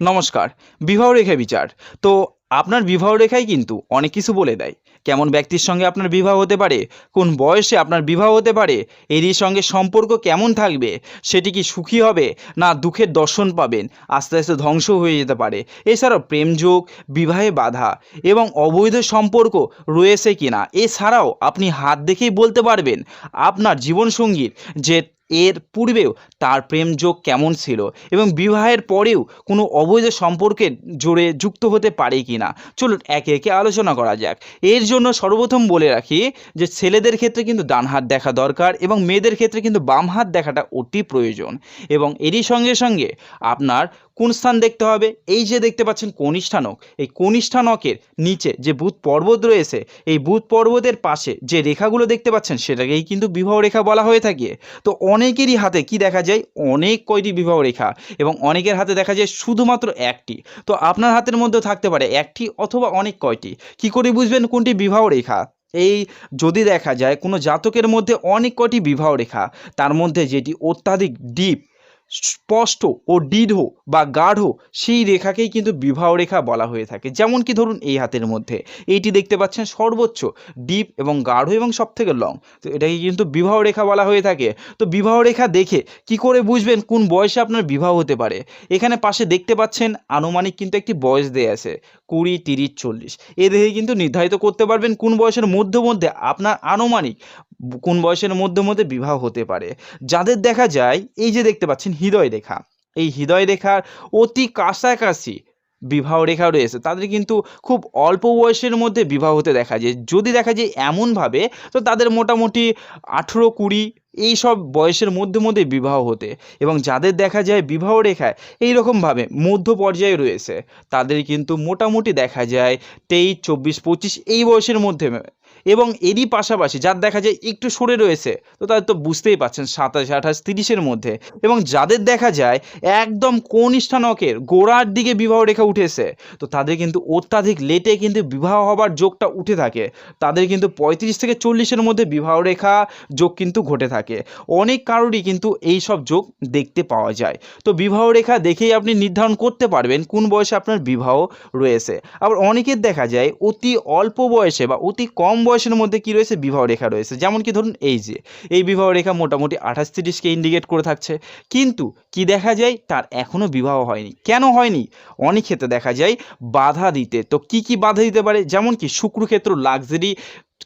নমস্কার, বিবাহ রেখা বিচার। তো আপনার বিবাহ রেখাই কিন্তু অনেক কিছু বলে দেয়। কেমন ব্যক্তির সঙ্গে আপনার বিবাহ হতে পারে, কোন বয়সে আপনার বিবাহ হতে পারে, এরই সঙ্গে সম্পর্ক কেমন থাকবে, সেটি কি সুখী হবে না দুঃখের দর্শন পাবেন, আস্তে আস্তে ধ্বংস হয়ে যেতে পারে। এছাড়াও প্রেমযোগ বিবাহে বাধা এবং অবৈধ সম্পর্ক রয়েছে কিনা, এছাড়াও আপনি হাত দেখেই বলতে পারবেন, আপনার জীবনসঙ্গীর যে এর পূর্বেও তার প্রেম যোগ কেমন ছিল এবং বিবাহের পরেও কোনো অবৈধ সম্পর্কে জোরে যুক্ত হতে পারে কি না? চলুন একে একে আলোচনা করা যাক। এর জন্য সর্বপ্রথম বলে রাখি যে ছেলেদের ক্ষেত্রে কিন্তু ডান হাত দেখা দরকার এবং মেয়েদের ক্ষেত্রে কিন্তু বাম হাত দেখাটা অতি প্রয়োজন এবং এরই সঙ্গে সঙ্গে আপনার কোন স্থান দেখতে হবে? এই যে দেখতে পাচ্ছেন কনিষ্ঠানক এই কনিষ্ঠানকের নিচে যে বুধ পর্বত রয়েছে, এই বুধ পর্বতের পাশে যে রেখাগুলো দেখতে পাচ্ছেন, সেটাকেই কিন্তু বিবাহ রেখা বলা হয়ে থাকে। তো অনেকেরই হাতে কি দেখা যায়? অনেক কয়টি বিবাহ রেখা এবং অনেকের হাতে দেখা যায় শুধুমাত্র একটি। তো আপনার হাতের মধ্যে থাকতে পারে একটি অথবা অনেক কয়টি। কি করে বুঝবেন কোনটি বিবাহ রেখা? এই যদি দেখা যায়, কোনো জাতকের মধ্যে অনেক কয়টি বিবাহ রেখা, তার মধ্যে যেটি অত্যাধিক ডিপ স্পষ্ট ও দৃঢ় বা গাঢ় সেই রেখাকেই কিন্তু বিবাহ রেখা বলা হয়ে থাকে। যেমন কি ধরুন এই হাতের মধ্যে। এইটি দেখতে পাচ্ছেন সর্বোচ্চ, ডিপ এবং গাঢ় এবং সব থেকে লং। তো এটাকে কিন্তু বিবাহ রেখা বলা হয়ে থাকে। তো বিবাহ রেখা দেখে কি করে বুঝবেন কোন বয়সে আপনার বিবাহ হতে পারে? এখানে পাশে দেখতে পাচ্ছেন আনুমানিক কিন্তু একটি বয়স দেয়া আছে, কুড়ি, তিরিশ, চল্লিশ। এ দেখে কিন্তু নির্ধারিত করতে পারবেন কোন বয়সের মধ্যে মধ্যে আপনার আনুমানিক কোন বয়সের মধ্যে মধ্যে বিবাহ হতে পারে। যাদের দেখা যায়, এই যে দেখতে পাচ্ছেন হৃদয় রেখা, এই হৃদয় রেখার অতি কাছাকাছি বিবাহ রেখা রয়েছে, তাদের কিন্তু খুব অল্প বয়সের মধ্যে বিবাহ হতে দেখা যায়। যদি দেখা যায় এমনভাবে, তো তাদের মোটামুটি আঠেরো কুড়ি এই সব বয়সের মধ্যে মধ্যে বিবাহ হতে, এবং যাদের দেখা যায় বিবাহ রেখায় এই রকমভাবে মধ্য পর্যায়ে রয়েছে, তাদের কিন্তু মোটামুটি দেখা যায় তেইশ, চব্বিশ, পঁচিশ এই বয়সের মধ্যে এবং এরই পাশাপাশি যার দেখা যায় একটু সরে রয়েছে, তো তাদের তো বুঝতেই পাচ্ছেন সাতাশ, আঠাশ, তিরিশের মধ্যে। এবং যাদের দেখা যায় একদম কনিষ্ঠানকের গোড়ার দিকে বিবাহ রেখা উঠেছে, তো তাদের কিন্তু অত্যাধিক লেটে কিন্তু বিবাহ হবার যোগটা উঠে থাকে। তাদের কিন্তু পঁয়ত্রিশ থেকে চল্লিশের মধ্যে বিবাহ রেখা যোগ কিন্তু ঘটে থাকে। অনেক কারোরই কিন্তু এই সব যোগ দেখতে পাওয়া যায়। তো বিবাহ রেখা দেখেই আপনি নির্ধারণ করতে পারবেন কোন বয়সে আপনার বিবাহ রয়েছে। আবার অনেকের দেখা যায় অতি অল্প বয়সে বা অতি কম বয়সের মধ্যে কি রয়েছে? বিবাহ রেখা রয়েছে। যেমন কি ধরুন, এই যে, এই বিবাহ রেখা মোটামুটি আঠাশ তিরিশকে ইন্ডিকেট করে থাকছে। কিন্তু কি দেখা যায়? তার এখনও বিবাহ হয়নি। কেন হয়নি? অনেক ক্ষেত্রে দেখা যায় বাধা দিতে। তো কি কি বাধা দিতে পারে? যেমন কি শুক্রক্ষেত্র লাক্সারি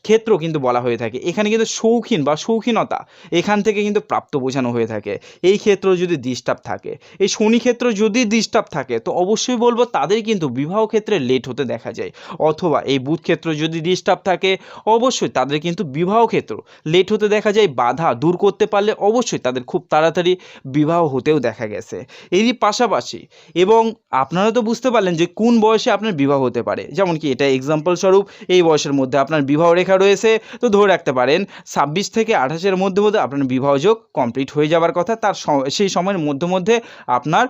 ক্ষেত্র কিন্তু বলা হয়ে থাকে। এখানে কিন্তু শৌখিন বা শৌখিনতা এখান থেকে কিন্তু প্রাপ্ত বোঝানো হয়ে থাকে। এই ক্ষেত্র যদি ডিস্টার্ব থাকে, এই শনি ক্ষেত্র যদি ডিস্টার্ব থাকে, তো অবশ্যই বলব তাদের কিন্তু বিবাহ ক্ষেত্রে লেট হতে দেখা যায়। অথবা এই বুধ ক্ষেত্র যদি ডিস্টার্ব থাকে, অবশ্যই তাদের কিন্তু বিবাহ ক্ষেত্র লেট হতে দেখা যায়। বাধা দূর করতে পারলে অবশ্যই তাদের খুব তাড়াতাড়ি বিবাহ হতেও দেখা গেছে। এরই পাশাপাশি এবং আপনারা তো বুঝতে পারলেন যে কোন বয়সে আপনার বিবাহ হতে পারে। যেমন কি এটা এক্সাম্পল স্বরূপ, এই বয়সের মধ্যে আপনার বিবাহ রেখা রয়েছে, তো ধরে রাখতে পারেন ছাব্বিশ থেকে আঠাশের মধ্যে মধ্যে আপনার বিবাহযোগ কমপ্লিট হয়ে যাওয়ার কথা, তার সেই সময়ের মধ্যে মধ্যে আপনার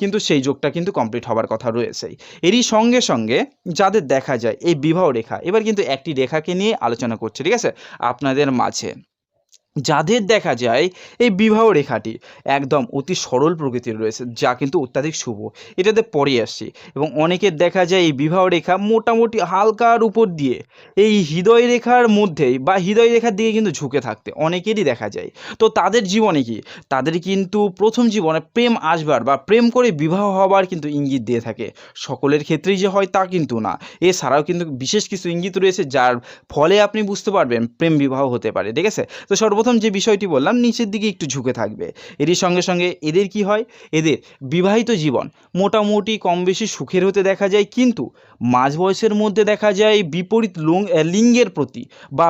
কিন্তু সেই যোগটা কিন্তু কমপ্লিট হওয়ার কথা রয়েছেই। এরই সঙ্গে সঙ্গে যাদের দেখা যায়, এই বিবাহ রেখা, এবার কিন্তু একটি রেখাকে নিয়ে আলোচনা করছে, ঠিক আছে? আপনাদের মাঝে। যাদের দেখা যায় এই বিবাহ রেখাটি একদম অতি সরল প্রকৃতির রয়েছে, যা কিন্তু অত্যাধিক শুভ। এটাতে পরে আসছি। এবং অনেকের দেখা যায় এই বিবাহ রেখা মোটামুটি হালকার উপর দিয়ে এই হৃদয় রেখার মধ্যেই বা হৃদয় রেখার দিকে কিন্তু ঝুঁকে থাকতে অনেকেরই দেখা যায়। তো তাদের জীবনে কি? তাদের কিন্তু প্রথম জীবনে প্রেম আসবার বা প্রেম করে বিবাহ হবার কিন্তু ইঙ্গিত দিয়ে থাকে। সকলের ক্ষেত্রেই যে হয় তা কিন্তু না। এছাড়াও কিন্তু বিশেষ কিছু ইঙ্গিত রয়েছে, যার ফলে আপনি বুঝতে পারবেন প্রেম বিবাহ হতে পারে, ঠিক আছে? তো সর্বপ্রথম যে বিষয়টি বললাম, নিচের দিকে একটু ঝুঁকে থাকবে। এরই সঙ্গে সঙ্গে এদের কি হয়? এদের বিবাহিত জীবন মোটামুটি কম বেশি সুখের হতে দেখা যায়। কিন্তু মাঝ বয়সের মধ্যে দেখা যায় বিপরীত লিঙ্গের প্রতি বা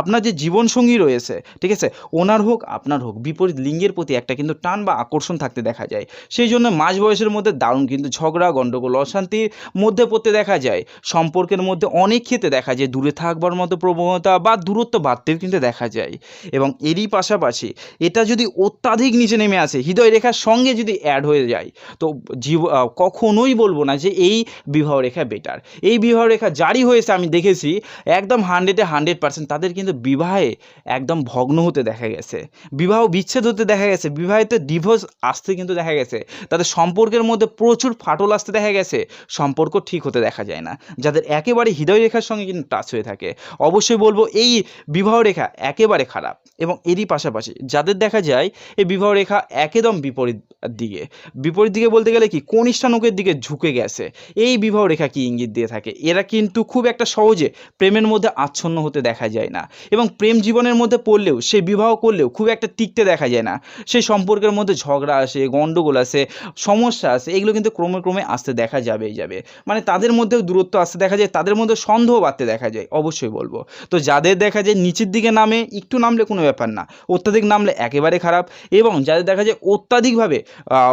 আপনার যে জীবনসঙ্গী রয়েছে, ঠিক আছে? ওনার হোক, আপনার হোক, বিপরীত লিঙ্গের প্রতি একটা কিন্তু টান বা আকর্ষণ থাকতে দেখা যায়। সেই জন্য মাঝ বয়সের মধ্যে দারুণ কিন্তু ঝগড়া গণ্ডগোল অশান্তির মধ্যে পড়তে দেখা যায়। সম্পর্কের মধ্যে অনেক ক্ষেত্রে দেখা যায় দূরে থাকবার মতো প্রবণতা বা দূরত্ব বাড়তেও কিন্তু দেখা যায়। এবং এরই পাশাপাশি এটা যদি অত্যাধিক নিচে নেমে আসে, হৃদয় রেখার সঙ্গে যদি অ্যাড হয়ে যায়, তো জীব কখনোই বলব না যে এই বিবাহ রেখা বেটার এই বিবাহ রেখা জারি হয়েছে, আমি দেখেছি, একদম হান্ড্রেডে হান্ড্রেড পার্সেন্ট তাদের কিন্তু বিবাহে একদম ভগ্ন হতে দেখা গেছে। বিবাহ বিচ্ছেদ হতে দেখা গেছে। বিবাহিত ডিভোর্স আসতে কিন্তু দেখা গেছে। তাদের সম্পর্কের মধ্যে প্রচুর ফাটল আসতে দেখা গেছে। সম্পর্ক ঠিক হতে দেখা যায় না। যাদের একেবারে হৃদয় রেখার সঙ্গে কিন্তু টাচ হয়ে থাকে। অবশ্যই বলব, এই বিবাহ রেখা একেবারে খারাপ এবং এরই পাশাপাশি যাদের দেখা যায়, এই বিবাহ রেখা একদম বিপরীত দিকে। বিপরীত দিকে বলতে গেলে কি? কনিষ্ঠানকের দিকে ঝুঁকে গেছে। এই বিবাহ রেখা কি ইঙ্গিত দিয়ে থাকে? এরা কিন্তু খুব একটা সহজে প্রেমের মধ্যে আচ্ছন্ন হতে দেখা যায় না। এবং প্রেম জীবনের মধ্যে পড়লেও, সে বিবাহ করলেও খুব একটা টিকতে দেখা যায় না। সেই সম্পর্কের মধ্যে ঝগড়া আসে গণ্ডগোল আসে, সমস্যা আসে, এগুলো কিন্তু ক্রমে ক্রমে আসতে দেখা যাবেই যাবে। মানে তাদের মধ্যেও দূরত্ব আসতে দেখা যায়, তাদের মধ্যে সন্দেহ বাড়তে দেখা যায়, অবশ্যই বলব। তো যাদের দেখা যায় নিচের দিকে নামে, একটু নামলে কোনো ব্যাপার না। অত্যাধিক নামলে একেবারে খারাপ। এবং যাদের দেখা যায় অত্যাধিকভাবে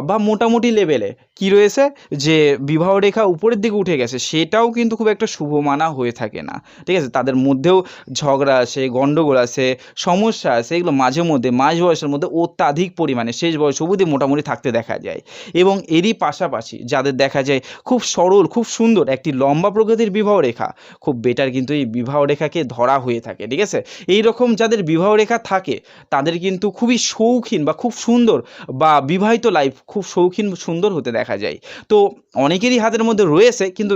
বা মোটামুটি লেভেলে, কি রয়েছে? যে বিবাহ রেখা উপরের দিকে উঠে গেছে সেটাও কিন্তু খুব একটা শুভ মানা হয়ে থাকে না। ঠিক আছে? তাদের মধ্যেও ঝগড়া আসে গণ্ডগোল আসে সমস্যা আসে এগুলো মাঝে মধ্যে, মাঝ বয়সের মধ্যে অত্যাধিক পরিমাণে, শেষ বয়স অবধি মোটামুটি থাকতে দেখা যায়। এবং এরই পাশাপাশি যাদের দেখা যায় খুব সরল, খুব সুন্দর, একটি লম্বা প্রকৃতির বিবাহ রেখা, খুব বেটার কিন্তু এই বিবাহ রেখাকে ধরা হয়ে থাকে, ঠিক আছে? এই রকম যাদের বিবাহ রেখা থাকে, তাদের কিন্তু খুবই শৌখিন বা খুব সুন্দর বা বিবাহিত লাইফ খুব শৌখিন সুন্দর হতে দেখা যায়। তো অনেকেরই হাতের মধ্যে রয়েছে, কিন্তু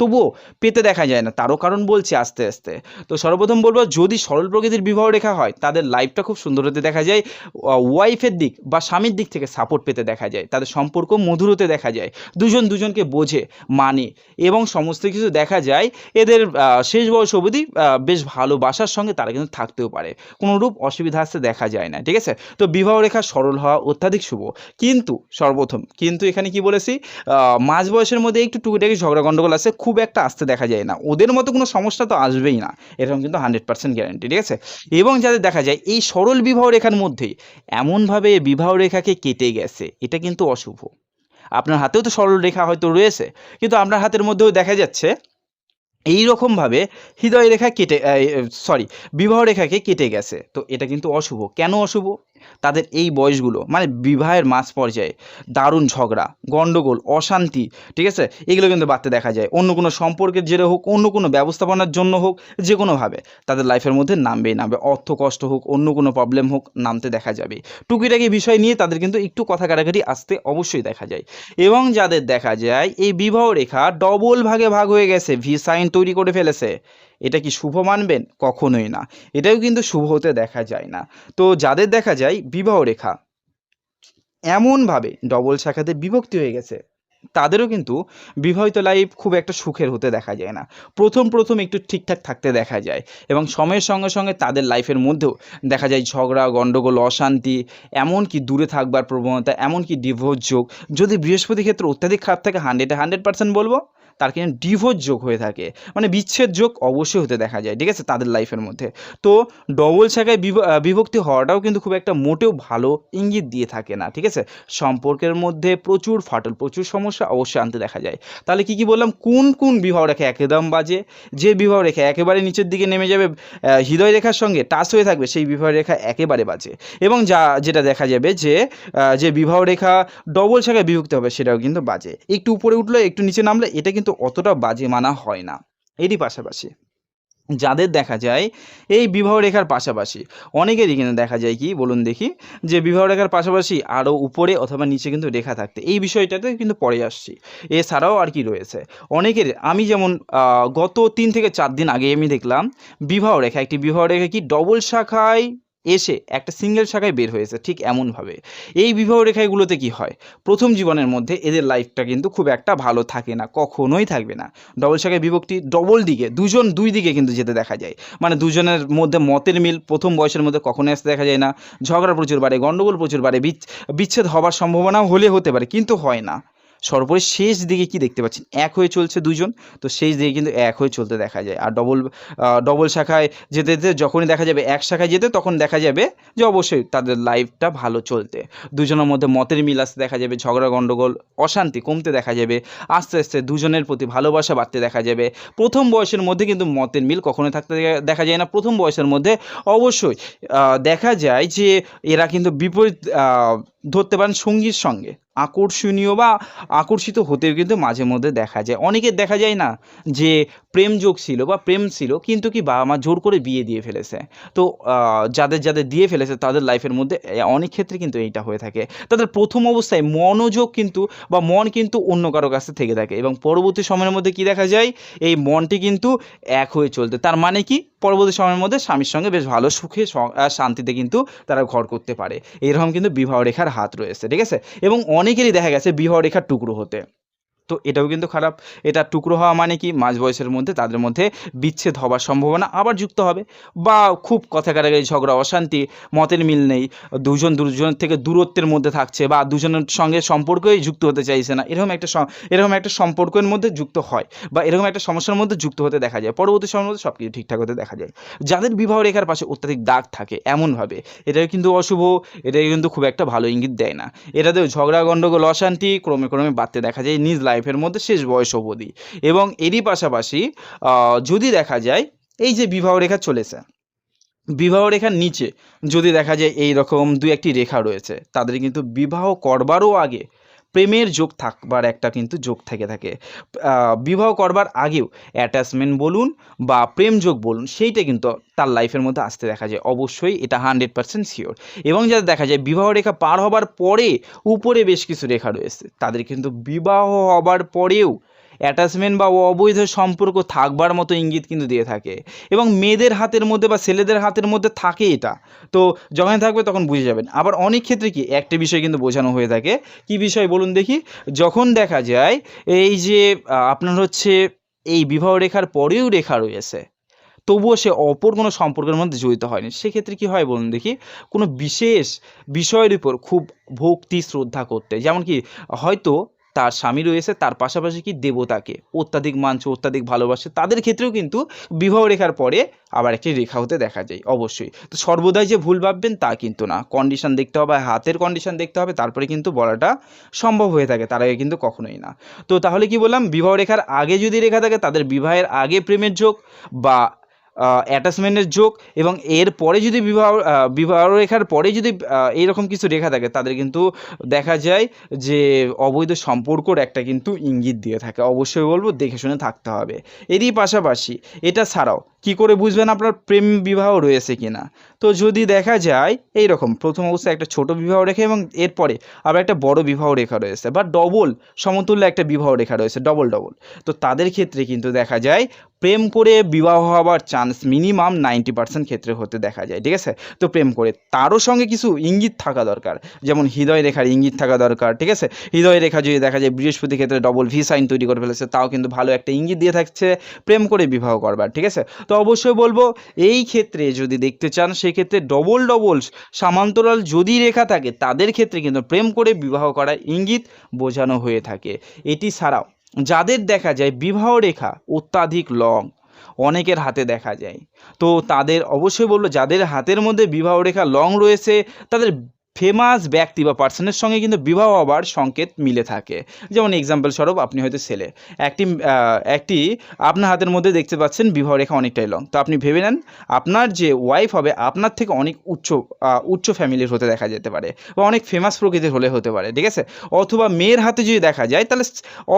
তবুও পেতে দেখা যায় না। তারও কারণ বলছি আস্তে আস্তে। তো সর্বপ্রথম বলব, যদি সরল প্রকৃতির বিবাহ রেখা হয়, তাদের লাইফটা খুব সুন্দর হতে দেখা যায়। ওয়াইফের দিক বা স্বামীর দিক থেকে সাপোর্ট পেতে দেখা যায়। তাদের সম্পর্ক মধুর হতে দেখা যায়। দুজন দুজনকে বোঝে মানে এবং সমস্ত কিছু দেখা যায়। এদের শেষ বয়স অবধি বেশ ভালোবাসার সঙ্গে তারা কিন্তু থাকতেও পারে। কোনো রূপ অসুবিধা আসতে দেখা যায় না, ঠিক আছে? তো বিবাহ রেখা সরল হওয়া অত্যাধিক শুভ। কিন্তু সর্বপ্রথম, কিন্তু এখানে কি বলেছি? মাঝ বয়সের মধ্যে একটু টুকিটাকি ঝগড়া গণ্ডগোল আছে, খুব একটা আসতে দেখা যায় না। ওদের মতো কোনো সমস্যা তো আসবেই না। এরকম কিন্তু হান্ড্রেড পার্সেন্ট গ্যারান্টি ঠিক আছে? এবং যাদের দেখা যায়, এই সরল বিবাহ রেখার মধ্যেই এমনভাবে বিবাহ রেখাকে কেটে গেছে, এটা কিন্তু অশুভ। আপনার হাতেও তো সরল রেখা হয়তো রয়েছে, কিন্তু আপনার হাতের মধ্যেও দেখা যাচ্ছে এই রকমভাবে হৃদয় রেখা কেটে সরি বিবাহ রেখাকে কেটে গেছে। তো এটা কিন্তু অশুভ। কেন অশুভ? তাদের এই বয়সগুলো মানে বিবাহের মাঝ পর্যায়ে দারুণ ঝগড়া, গণ্ডগোল, অশান্তি, ঠিক আছে? এগুলো কিন্তু বাড়তে দেখা যায়। অন্য কোনো সম্পর্কের জেরে হোক, অন্য কোনো ব্যবস্থাপনার জন্য হোক যে কোনোভাবে তাদের লাইফের মধ্যে নামবেই নামবে। অর্থ কষ্ট হোক, অন্য কোনো প্রবলেম হোক, নামতে দেখা যাবে। টুকিটাকি বিষয় নিয়ে তাদের কিন্তু একটু কথা কাটাকাটি আসতে অবশ্যই দেখা যায়। এবং যাদের দেখা যায়, এই বিবাহ রেখা ডবল ভাগে ভাগ হয়ে গেছে ভি সাইন তৈরি করে ফেলেছে। এটা কি শুভ মানবেন? কখনোই না। এটাও কিন্তু শুভ হতে দেখা যায় না। তো যাদের দেখা যায়, বিবাহ রেখা। এমনভাবে ডবল শাখাতে বিভক্তি হয়ে গেছে, তাদেরও কিন্তু বিবাহিত লাইফ খুব একটা সুখের হতে দেখা যায় না। প্রথম প্রথম একটু ঠিকঠাক থাকতে দেখা যায় এবং সময়ের সঙ্গে সঙ্গে তাদের লাইফের মধ্যেও দেখা যায় ঝগড়া, গণ্ডগোল, অশান্তি, এমনকি দূরে থাকবার প্রবণতা, এমনকি ডিভোর্স যোগ। যদি বৃহস্পতি ক্ষেত্রে অত্যাধিক খারাপ থাকে হান্ড্রেডে হান্ড্রেড পার্সেন্ট বলব। তার কিন্তু ডিভোর্স যোগ হয়ে থাকে। মানে বিচ্ছেদ যোগ অবশ্যই হতে দেখা যায়, ঠিক আছে? তাদের লাইফের মধ্যে। তো ডবল শাখায় বিভ- বিভক্তি হওয়াটাও কিন্তু খুব একটা মোটেও ভালো ইঙ্গিত দিয়ে থাকে না, ঠিক আছে? সম্পর্কের মধ্যে প্রচুর ফাটল, প্রচুর সমস্যা অবশ্যই আনতে দেখা যায়। তাহলে কি কি বললাম? কোন কোন বিবাহ রেখা একদম বাজে? যে বিবাহ রেখা একেবারে নিচের দিকে নেমে যাবে হৃদয় রেখার সঙ্গে টাচ হয়ে থাকবে, সেই বিবাহ রেখা একেবারে বাজে। এবং যা, যেটা দেখা যাবে যে যে বিবাহ রেখা ডবল শাখায় বিভক্তি হবে, সেটাও কিন্তু বাজে। একটু উপরে উঠলে, একটু নিচে নামলে, এটা কিন্তু অতটা বাজে মানা হয় না। এরই পাশাপাশি যাদের দেখা যায় এই বিবাহ রেখার পাশাপাশি, অনেকেরই কিন্তু দেখা যায় কি বলুন দেখি, যে বিবাহ রেখার পাশাপাশি আরও উপরে অথবা নিচে কিন্তু রেখা থাকতে। এই বিষয়টাতে কিন্তু পরে আসছি। এছাড়াও আর কি রয়েছে। অনেকের আমি যেমন গত তিন থেকে চার দিন আগে আমি দেখলাম বিবাহ রেখা, একটি বিবাহ রেখা কি ডবল শাখায় এসে একটা সিঙ্গেল শাখায় বের হয়েছে ঠিক এমনভাবে। এই বিবাহ রেখাগুলোতে কি হয়? প্রথম জীবনের মধ্যে এদের লাইফটা কিন্তু খুব একটা ভালো থাকে না, কখনোই থাকবে না। ডবল শাখায় বিভক্তি ডবল দিকে, দুজন দুই দিকে কিন্তু যেতে দেখা যায়। মানে দুজনের মধ্যে মতের মিল, প্রথম বয়সের মধ্যে কখনোই আসতে দেখা যায় না। ঝগড়া প্রচুর বাড়ে গণ্ডগোল প্রচুর বাড়ে বিচ্ছ- বিচ্ছেদ হবার সম্ভাবনাও হলে হতে পারে, কিন্তু হয় না। সর্বোপরি শেষ দিকে কি দেখতে পাচ্ছেন? এক হয়ে চলছে দুজন তো শেষ দিকে কিন্তু এক হয়ে চলতে দেখা যায়। আর ডবল ডবল শাখায় যেতে যেতে যখনই দেখা যাবে এক শাখায় যেতে, তখন দেখা যাবে যে অবশ্যই তাদের লাইফটা ভালো চলতে। দুজনের মধ্যে মতের মিল আসতে দেখা যাবে ঝগড়া গণ্ডগোল অশান্তি কমতে দেখা যাবে। আস্তে আস্তে দুজনের প্রতি ভালোবাসা বাড়তে দেখা যাবে। প্রথম বয়সের মধ্যে কিন্তু মতের মিল কখনোই থাকতে দেখা- দেখা যায় না। প্রথম বয়সের মধ্যে অবশ্যই দেখা যায় যে এরা কিন্তু বিপরীত ধরতে পারেন সঙ্গীর সঙ্গে। আকর্ষণীয় বা আকর্ষিত হতেও কিন্তু মাঝে মধ্যে দেখা যায়। অনেকের দেখা যায় না যে প্রেম যোগ ছিল বা প্রেম ছিল, কিন্তু কি বাবা মা জোর করে বিয়ে দিয়ে ফেলেছে। তো যাদের যাদের দিয়ে ফেলেছে তাদের লাইফের মধ্যে অনেক ক্ষেত্রে কিন্তু এইটা হয়ে থাকে। তাদের প্রথম অবস্থায় মনোযোগ কিন্তু বা মন কিন্তু অন্য কারও কাছে থেকে থাকে এবং পরবর্তী সময়ের মধ্যে কি দেখা যায়? এই মনটি কিন্তু এক হয়ে চলতে। তার মানে কি? পরবর্তী সময়ের মধ্যে স্বামীর সঙ্গে বেশ ভালো সুখে শান্তিতে কিন্তু তারা ঘর করতে পারে। এরকম কিন্তু বিবাহ রেখার হাত রয়েছে, ঠিক আছে? এবং অনেকেরই দেখা গেছে বিবাহ রেখার টুকরো হতে। তো এটাও কিন্তু খারাপ। এটা টুকরো হওয়া মানে কি? মাঝ বয়সের মধ্যে তাদের মধ্যে বিচ্ছেদ হওয়ার সম্ভাবনা আবার যুক্ত হবে। বা খুব কথা কাটাকাটি ঝগড়া, অশান্তি, মতের মিল নেই। দুজন দুজনের থেকে দূরত্বের মধ্যে থাকছে বা দুজনের সঙ্গে সম্পর্কই যুক্ত হতে চাইছে না। এরকম একটা এরকম একটা সম্পর্কের মধ্যে যুক্ত হয় বা এরকম একটা সমস্যার মধ্যে যুক্ত হতে দেখা যায়। পরবর্তী সময়ের মধ্যে সব কিছু ঠিকঠাক হতে দেখা যায়। যাদের বিবাহ রেখার পাশে অত্যাধিক দাগ থাকে এমনভাবে এটাও কিন্তু অশুভ, এটাই কিন্তু খুব একটা ভালো ইঙ্গিত দেয় না। এটাতেও ঝগড়া, গণ্ডগোল, অশান্তি ক্রমে ক্রমে বাড়তে দেখা যায়। নিজ লাইফের মধ্যে শেষ বয়স অবধি। এবং এরই পাশাপাশি যদি দেখা যায়, এই যে বিবাহ রেখা চলেছে, বিবাহ রেখার নিচে যদি দেখা যায় এই রকম দু একটি রেখা রয়েছে, তাদের কিন্তু বিবাহ করবারও আগে প্রেমের যোগ থাকবার একটা কিন্তু যোগ থেকে থাকে। বিবাহ করবার আগেও অ্যাটাচমেন্ট বলুন বা প্রেম যোগ বলুন, সেইটা কিন্তু তার লাইফের মধ্যে আসতে দেখা যায়। অবশ্যই এটা হান্ড্রেড পার্সেন্ট শিওর এবং যাদের দেখা যায়, বিবাহ রেখা পার হবার পরে উপরে বেশ কিছু রেখা রয়েছে। তাদের কিন্তু বিবাহ হবার পরেও অ্যাটাচমেন্ট বা অবৈধ সম্পর্ক থাকবার মতো ইঙ্গিত কিন্তু দিয়ে থাকে। এবং মেয়েদের হাতের মধ্যে বা ছেলেদের হাতের মধ্যে থাকে এটা। তো যখন থাকবে তখন বুঝে যাবেন। আবার অনেক ক্ষেত্রে কি, একটা বিষয় কিন্তু বোঝানো হয়ে থাকে। কি বিষয় বলুন দেখি? যখন দেখা যায় এই যে আপনার হচ্ছে এই বিবাহ রেখার পরেও রেখা রয়েছে, তবুও সে অপর কোনো সম্পর্কের মধ্যে জড়িত হয়নি। সেক্ষেত্রে কি হয় বলুন দেখি, কোনো বিশেষ বিষয়ের উপর খুব ভক্তি, শ্রদ্ধা করতে। যেমন কি, হয়তো তার স্বামী রয়েছে, তার পাশাপাশি কি দেবতাকে। অত্যাধিক মানছে, অত্যাধিক ভালোবাসে, তাদের ক্ষেত্রেও কিন্তু বিবাহ রেখার পরে আবার একটি রেখা হতে দেখা যায়, অবশ্যই। তো সর্বদাই যে ভুল ভাববেন তা কিন্তু না। কন্ডিশন দেখতে হবে, হাতের কন্ডিশন দেখতে হবে, তারপরে কিন্তু বলাটা সম্ভব হয়ে থাকে, তার আগে কিন্তু কখনোই না। তো তাহলে কি বললাম, বিবাহ রেখার আগে যদি রেখা থাকে, তাদের বিবাহের আগে প্রেমের যোগ বা অ্যাটাচমেন্টের যোগ এবং এর পরে যদি বিবাহ বিবাহ রেখার পরে যদি এইরকম কিছু রেখা থাকে, তাদের কিন্তু দেখা যায় যে অবৈধ সম্পর্কর একটা কিন্তু ইঙ্গিত দিয়ে থাকে। অবশ্যই বলব, দেখে শুনে থাকতে হবে। এরই পাশাপাশি এটা ছাড়াও, কি করে বুঝবেন আপনার প্রেম বিবাহ রয়েছে কিনা? তো যদি দেখা যায় এই রকম প্রথম অবস্থায় একটা ছোট বিবাহ রেখা এবং এরপরে আবার একটা বড় বিবাহ রেখা রয়েছে বা ডবল সমতুল্য একটা বিবাহ রেখা রয়েছে ডবল ডবল তো তাদের ক্ষেত্রে কিন্তু দেখা যায়, প্রেম করে বিবাহ হওয়ার চান্স মিনিমাম নাইনটি পার্সেন্ট ক্ষেত্রে হতে দেখা যায়, ঠিক আছে? তো প্রেম করে তারও সঙ্গে কিছু ইঙ্গিত থাকা দরকার, যেমন হৃদয় রেখার ইঙ্গিত থাকা দরকার, ঠিক আছে? হৃদয় রেখা যদি দেখা যায় বৃহস্পতি ক্ষেত্রে ডবল ভি সাইন তৈরি করে ফেলেছে, তাও কিন্তু ভালো একটা ইঙ্গিত দিয়ে থাকছে, প্রেম করে বিবাহ করবার, ঠিক আছে? তো অবশ্যই বলব, এই ক্ষেত্রে যদি দেখতে চান সেক্ষেত্রে ডবল ডবলস সামান্তরাল যদি রেখা থাকে, তাদের ক্ষেত্রে কিন্তু প্রেম করে বিবাহ করা ইঙ্গিত বোঝানো হয়ে থাকে। এটি ছাড়াও যাদের দেখা যায় বিবাহ রেখা অত্যাধিক লং অনেকের হাতে দেখা যায়। তো তাদের অবশ্যই বলব, যাদের হাতের মধ্যে বিবাহ রেখা লং রয়েছে, তাদের ফেমাস ব্যক্তি বা পার্সনের সঙ্গে কিন্তু বিবাহ হবার সংকেত মিলে থাকে। যেমন এক্সাম্পল স্বরূপ আপনি হয়তো ছেলে। একটি একটি আপনার হাতের মধ্যে দেখতে পাচ্ছেন বিবাহ রেখা অনেকটাই লং তো আপনি ভেবে নেন আপনার যে ওয়াইফ হবে আপনার থেকে অনেক উচ্চ উচ্চ ফ্যামিলির হতে দেখা যেতে পারে বা অনেক ফেমাস প্রকৃতির হলে হতে পারে ঠিক আছে? অথবা মেয়ের হাতে যদি দেখা যায় তাহলে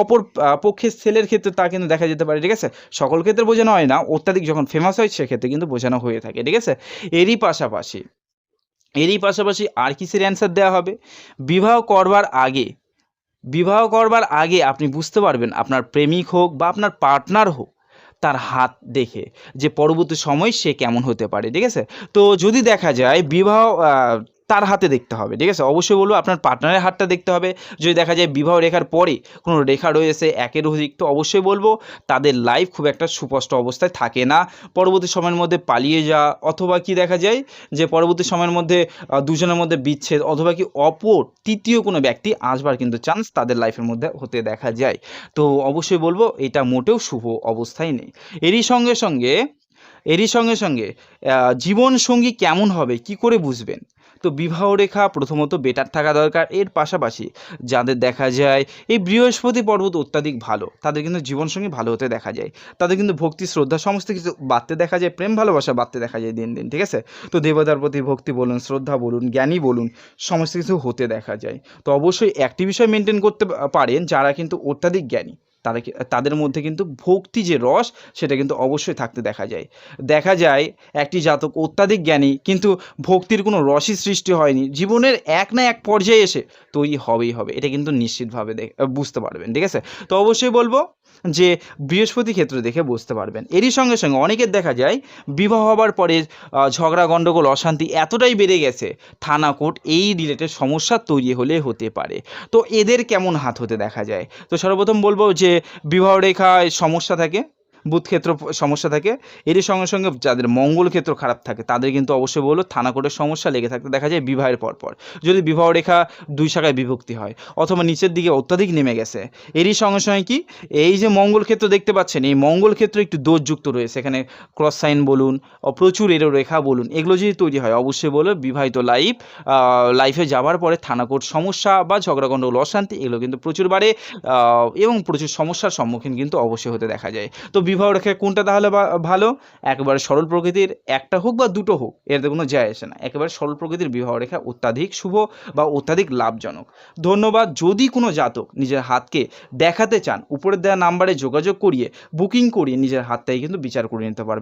অপর আহ, পক্ষের ছেলের ক্ষেত্রে তা কিন্তু দেখা যেতে পারে ঠিক আছে? সকল ক্ষেত্রে বোঝানো হয় না অত্যাধিক যখন ফেমাস হয় সেক্ষেত্রে কিন্তু বোঝানো হয়ে থাকে ঠিক আছে? এরই পাশাপাশি এরই পাশাপাশি আর কিসের অ্যান্সার দেওয়া হবে? বিবাহ করবার আগে, বিবাহ করবার আগে আপনি বুঝতে পারবেন আপনার প্রেমিক হোক বা আপনার পার্টনার হোক, তার হাত দেখে যে পরবর্তী সময় সে কেমন হতে পারে, ঠিক আছে? তো যদি দেখা যায় বিবাহ তার হাতে দেখতে হবে, ঠিক আছে? অবশ্যই বলব আপনার পার্টনারের হাতটা দেখতে হবে। যদি দেখা যায় বিবাহ রেখার পরে কোনো রেখা রয়েছে একের অধিক, তো অবশ্যই বলব তাদের লাইফ খুব একটা সুস্পষ্ট অবস্থায় থাকে না। পরবর্তী সময়ের মধ্যে পালিয়ে যাওয়া অথবা কি দেখা যায় যে পরবর্তী সময়ের মধ্যে দুজনের মধ্যে বিচ্ছেদ অথবা কি অপর, তৃতীয় কোনো ব্যক্তি আসবার কিন্তু চান্স তাদের লাইফের মধ্যে হতে দেখা যায়। তো অবশ্যই বলব এটা মোটেও শুভ অবস্থায় নেই। এরই সঙ্গে সঙ্গে, এরই সঙ্গে সঙ্গে জীবন সঙ্গী কেমন হবে, কি করে বুঝবেন? তো বিবাহ রেখা প্রথমত বেটার থাকা দরকার। এর পাশাপাশি যাদের দেখা যায় এই বৃহস্পতি পর্বত অত্যাধিক ভালো, তাদের কিন্তু জীবনসঙ্গী ভালো হতে দেখা যায়। তাদের কিন্তু ভক্তি, শ্রদ্ধা সমস্ত কিছু বাড়তে দেখা যায়, প্রেম, ভালোবাসা বাড়তে দেখা যায় দিন দিন, ঠিক আছে? তো দেবতার প্রতি ভক্তি বলুন, শ্রদ্ধা বলুন, জ্ঞানী বলুন, সমস্ত কিছু হতে দেখা যায়। তো অবশ্যই একটি বিষয় মেনটেন করতে পারেন যারা কিন্তু অত্যাধিক জ্ঞানী। তারা কি- তাদের মধ্যে কিন্তু ভক্তি যে রস, সেটা কিন্তু অবশ্যই থাকতে দেখা যায়। দেখা যায় একটি জাতক অত্যাধিক জ্ঞানী, কিন্তু ভক্তির কোনো রসই সৃষ্টি হয়নি। জীবনের এক না এক পর্যায়ে এসে তৈরি হবেই হবে। এটা কিন্তু নিশ্চিতভাবে দেখ- বুঝতে পারবেন, ঠিক আছে? তো অবশ্যই বলব যে বৃহস্পতি ক্ষেত্র দেখে বুঝতে পারবেন। এরই সঙ্গে সঙ্গে অনেকের দেখা যায়, বিবাহ হবার পরে ঝগড়া গণ্ডগোল অশান্তি এতটাই বেড়ে গেছে, থানা কোর্ট এই রিলেটেড সমস্যা তৈরি হলে হতে পারে। তো এদের কেমন হাত হতে দেখা যায়? তো সর্বপ্রথম বলব যে, বিবাহ রেখায় সমস্যা থাকে। বুধ ক্ষেত্র সমস্যা থাকে। এরই সঙ্গে সঙ্গে যাদের মঙ্গল ক্ষেত্র খারাপ থাকে, তাদের কিন্তু অবশ্যই বলব থানা কোর্টের সমস্যা লেগে থাকতে দেখা যায় বিবাহের পরপর। যদি বিবাহ রেখা দুই শাখায় বিভক্তি হয়, অথবা নিচের দিকে অত্যাধিক নেমে গেছে। এরই সঙ্গে সঙ্গে কি, এই যে মঙ্গল ক্ষেত্র দেখতে পাচ্ছেন, এই মঙ্গল ক্ষেত্র একটু দোষযুক্ত রয়েছে। এখানে ক্রস সাইন বলুন প্রচুর এরো রেখা বলুন, এগুলো যদি তৈরি হয়, অবশ্যই বলো বিবাহিত লাইফ লাইফে যাওয়ার পরে থানা কোর্ট সমস্যা বা ঝগড়া অশান্তি, এগুলো কিন্তু প্রচুর বাড়ে এবং প্রচুর সমস্যার সম্মুখীন কিন্তু অবশ্যই হতে দেখা যায়। তো বিবাহ রেখে কোনটা তাহলে ভালো? একবারে সরল প্রকৃতির একটা হোক বা দুটো হোক, এতে কোনো যায় আসে না। একেবারে সরল প্রকৃতির বিবাহ রেখা অত্যাধিক শুভ বা অত্যাধিক লাভজনক। ধন্যবাদ। যদি কোনো জাতক নিজের হাতকে দেখাতে চান, উপরের দেওয়া নাম্বারে যোগাযোগ করিয়ে, বুকিং করিয়ে নিজের হাতটাই কিন্তু বিচার করে নিতে পারবে।